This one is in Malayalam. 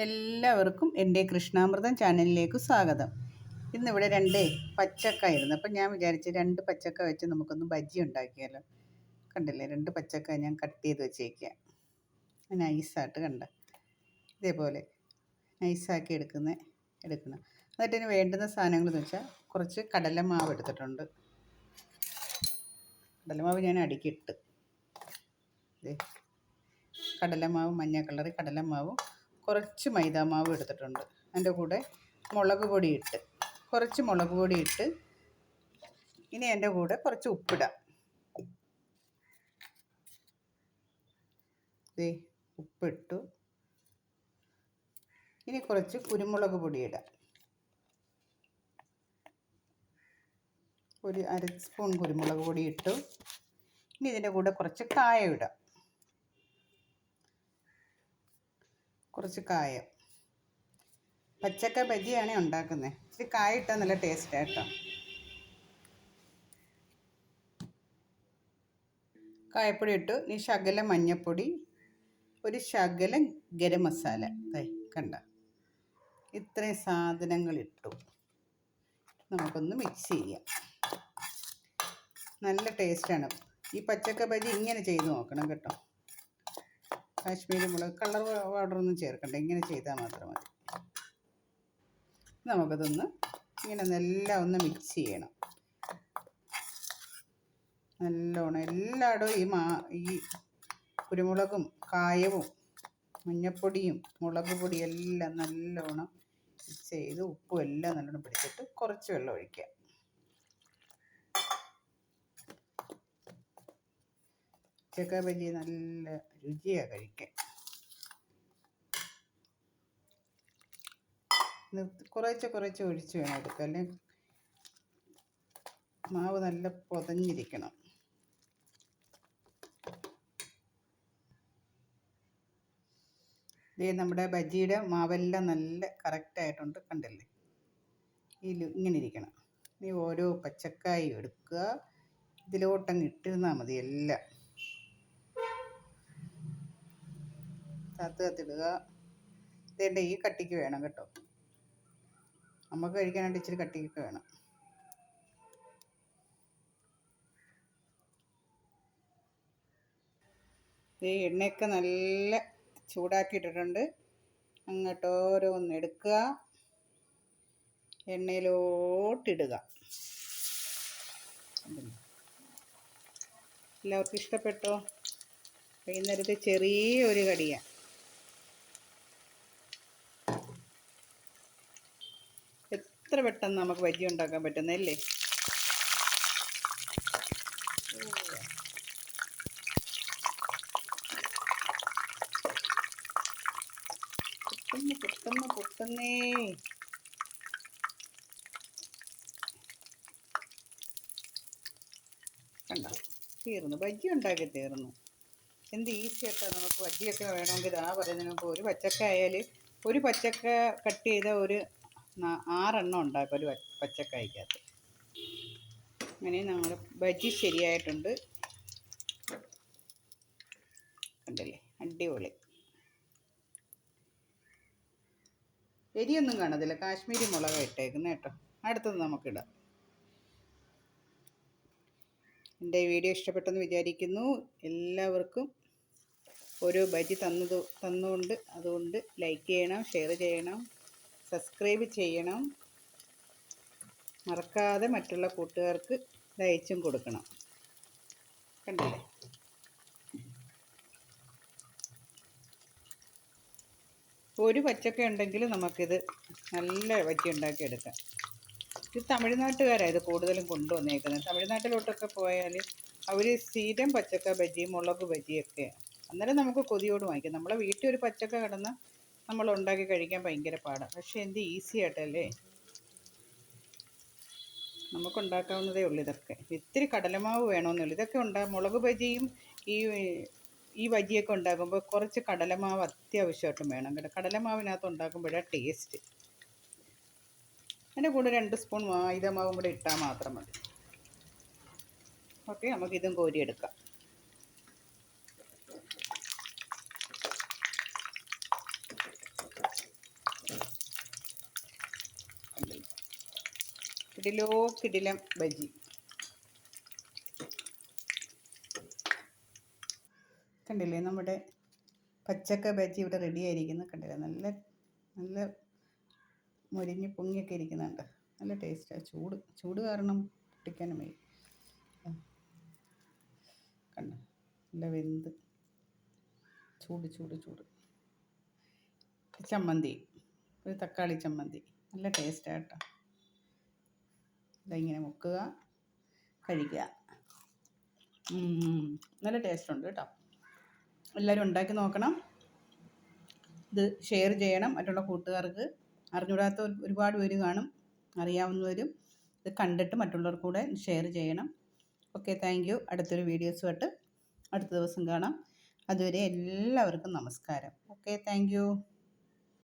എല്ലാവർക്കും എന്റെ കൃഷ്ണാമൃതം ചാനലിലേക്ക് സ്വാഗതം. ഇന്നിവിടെ രണ്ട് പച്ചക്ക ആയിരുന്നു. അപ്പം ഞാൻ വിചാരിച്ച് രണ്ട് പച്ചക്ക വെച്ച് നമുക്കൊന്ന് ബജി ഉണ്ടാക്കിയാലോ. കണ്ടില്ലേ? രണ്ട് പച്ചക്ക ഞാൻ കട്ട് ചെയ്ത് വെച്ചേക്കുക നൈസായിട്ട് കണ്ട. ഇതേപോലെ നൈസാക്കി എടുക്കുന്ന എടുക്കണം. എന്നിട്ട് ഇതിന് വേണ്ടുന്ന സാധനങ്ങൾ എന്ന് വെച്ചാൽ കുറച്ച് കടലമാവ് എടുത്തിട്ടുണ്ട്. കടലമാവ് ഞാൻ അടുക്കിയിട്ട് ദേ. കടലമാവ് മഞ്ഞ കളറി കടലമാവും. കുറച്ച് മൈദാമാവ് എടുത്തിട്ടുണ്ട്. അതിന്റെ കൂടെ മുളക് പൊടി ഇട്ട് കുറച്ച് മുളക് പൊടി ഇട്ട് ഇനി എന്റെ കൂടെ കുറച്ച് ഉപ്പിടാം. ദേ ഉപ്പിട്ടു. ഇനി കുറച്ച് കുരുമുളക് പൊടി ഇടാം ഒരു അര സ്പൂൺ കുരുമുളക് പൊടി ഇട്ടു ഇനി ഇതിന്റെ കൂടെ കുറച്ച് കായ ഇടാം. കുറച്ച് കായം. പച്ചക്ക ബജിയാണ് ഉണ്ടാക്കുന്നത് ഇച്ചിരി കായ ഇട്ടാൽ നല്ല ടേസ്റ്റ് കേട്ടോ കായപ്പൊടി ഇട്ടു. ഇനി ശകലം മഞ്ഞൾപ്പൊടി ഒരു ശകലം ഗരം മസാല. കണ്ട. ഇത്രയും സാധനങ്ങൾ ഇട്ടു. നമുക്കൊന്ന് മിക്സ് ചെയ്യാം. നല്ല ടേസ്റ്റാണ് ഈ പച്ചക്ക ബജി ഇങ്ങനെ ചെയ്ത് നോക്കണം കേട്ടോ. കാശ്മീരി മുളക് കളർ പൗഡറൊന്നും ചേർക്കണ്ട. ഇങ്ങനെ ചെയ്താൽ മാത്രം മതി. നമുക്കതൊന്ന് ഇങ്ങനെ എല്ലാം ഒന്ന് മിക്സ് ചെയ്യണം. നല്ലോണം എല്ലായിടവും ഈ മാ ഈ കുരുമുളകും കായവും മഞ്ഞപ്പൊടിയും മുളക് പൊടിയും എല്ലാം നല്ലോണം മിക്സ് ചെയ്ത് ഉപ്പും എല്ലാം നല്ലോണം പിടിച്ചിട്ട് കുറച്ച് വെള്ളം ഒഴിക്കുക. ചക്ക ബജി നല്ല രുചിയാണ് കഴിക്കാൻ. കുറേശ്ശെ കുറേശ്ശെ ഒഴിച്ച് വേണം എടുക്കാൻ. മാവ് നല്ല പൊതഞ്ഞിരിക്കണം. ഇതേ നമ്മുടെ ബജിയുടെ മാവെല്ലാം നല്ല കറക്റ്റായിട്ടുണ്ട് കണ്ടില്ലേ? ഈ ഇങ്ങനെ ഇരിക്കണം. ഈ ഓരോ പച്ചക്കായും എടുക്കുക. ഇതിലോട്ടങ്ങ് ഇട്ടിരുന്നാൽ മതി എല്ലാം. താത്ത് കത്തിടുക. ഇതേണ്ട ഈ കട്ടിക്ക് വേണം കേട്ടോ. നമുക്ക് കഴിക്കാനായിട്ട് ഇച്ചിരി കട്ടിക്ക് വേണം. ഈ എണ്ണയൊക്കെ നല്ല ചൂടാക്കിയിട്ടിട്ടുണ്ട്. അങ്ങോട്ട് ഓരോന്ന് എടുക്കുക. എണ്ണയിലോട്ടിടുക. എല്ലാവർക്കും ഇഷ്ടപ്പെട്ടോ? വൈകുന്നേരത്തെ ചെറിയൊരു കടിയാണ്. എത്ര പെട്ടെന്ന് നമുക്ക് ബജ്ജി ഉണ്ടാക്കാൻ പറ്റുന്നല്ലേ പൊട്ടുന്നു പൊട്ടുന്നു പൊട്ടുന്നേ. കണ്ട? തീർന്നു. ബജ്ജി ഉണ്ടാക്കി തീർന്നു. എന്ത് ഈസി ആയിട്ടാണ് നമുക്ക് ബജ്ജിയൊക്കെ വേണമെങ്കിൽ ഇതാ പറയുന്നതിന് ഒരു പച്ചക്ക ആയാൽ ഒരു പച്ചക്ക കട്ട് ചെയ്ത ഒരു ആറെണ്ണം ഉണ്ടാക്കും ഒരു പച്ചക്കായ്ക്കകത്ത്. അങ്ങനെ നമ്മൾ ബജി ശരിയായിട്ടുണ്ട്. കണ്ടില്ലേ? അടിപൊളി. എരിയൊന്നും കാണത്തില്ല. കാശ്മീരി മുളക് ഇട്ടേക്കുന്നത് കേട്ടോ. അടുത്തത് നമുക്കിടാം. എന്റെ വീഡിയോ ഇഷ്ടപ്പെട്ടെന്ന് വിചാരിക്കുന്നു. എല്ലാവർക്കും ഓരോ ബജി തന്നത് തന്നുകൊണ്ട് അതുകൊണ്ട് ലൈക്ക് ചെയ്യണം ഷെയർ ചെയ്യണം. സബ്സ്ക്രൈബ് ചെയ്യണം. മറക്കാതെ മറ്റുള്ള കൂട്ടുകാർക്ക് അയച്ചും കൊടുക്കണം. കണ്ടില്ലേ? ഒരു പച്ചക്ക ഉണ്ടെങ്കിൽ നമുക്കിത് നല്ല വറ്റി ഉണ്ടാക്കിയെടുക്കാം. ഇത് തമിഴ്നാട്ടുകാരാണ് ഇത് കൂടുതലും കൊണ്ടുവന്നേക്കുന്നത്. തമിഴ്നാട്ടിലോട്ടൊക്കെ പോയാൽ അവർ സ്ഥിരം പച്ചക്ക ബജി മുളക് ബജിയൊക്കെയാണ് അന്നേരം നമുക്ക് കൊതിയോട് വാങ്ങിക്കാം. നമ്മളെ വീട്ടിൽ ഒരു പച്ചക്ക കിടന്ന് നമ്മൾ ഉണ്ടാക്കി കഴിക്കാൻ ഭയങ്കര പാടാണ് പക്ഷേ എന്ത് ഈസി ആയിട്ടല്ലേ? നമുക്കുണ്ടാക്കാവുന്നതേ ഉള്ളൂ ഇതൊക്കെ. ഇത്തിരി കടലമാവ് വേണമെന്നുള്ളൂ ഇതൊക്കെ ഉണ്ടാ മുളക് ബജിയും ഈ ഈ ബജിയൊക്കെ ഉണ്ടാക്കുമ്പോൾ കുറച്ച് കടലമാവ് അത്യാവശ്യമായിട്ടും വേണം കേട്ടോ. കടലമാവിനകത്ത് ഉണ്ടാക്കുമ്പോഴാണ് ടേസ്റ്റ് അതിന്റെ കൂടെ രണ്ട് സ്പൂൺ മൈദമാവും കൂടെ ഇട്ടാൽ മാത്രം മതി. ഓക്കെ നമുക്കിതും കോരിയെടുക്കാം. കിടിലോ കിടിലം ബജി കണ്ടില്ലേ നമ്മുടെ പച്ചക്ക ബജി ഇവിടെ റെഡി ആയിരിക്കുന്നു. കണ്ടില്ലേ? നല്ല നല്ല മുരിഞ്ഞ് പൊങ്ങിയൊക്കെ ഇരിക്കുന്നുണ്ട്. നല്ല ടേസ്റ്റാണ് ചൂട് ചൂട് കാരണം പൊട്ടിക്കാനും വയ്യ. കണ്ട? നല്ല വെന്ത്. ചൂട് ചൂട് ചൂട്. ചമ്മന്തി. ഒരു തക്കാളി ചമ്മന്തി. നല്ല ടേസ്റ്റാണ് കേട്ടോ. ഇങ്ങനെ മുക്കുക കഴിക്കുക നല്ല ടേസ്റ്റ് ഉണ്ട് കേട്ടോ. എല്ലാവരും ഉണ്ടാക്കി നോക്കണം. ഇത് ഷെയർ ചെയ്യണം. മറ്റുള്ള കൂട്ടുകാർക്ക് അറിഞ്ഞൂടാത്ത ഒരുപാട് പേര് കാണും. അറിയാവുന്നവരും ഇത് കണ്ടിട്ട് മറ്റുള്ളവർക്ക് കൂടെ ഷെയർ ചെയ്യണം. Okay thank you. അടുത്തൊരു വീഡിയോസുമായിട്ട് അടുത്ത ദിവസം കാണാം. അതുവരെ എല്ലാവർക്കും നമസ്കാരം. Okay thank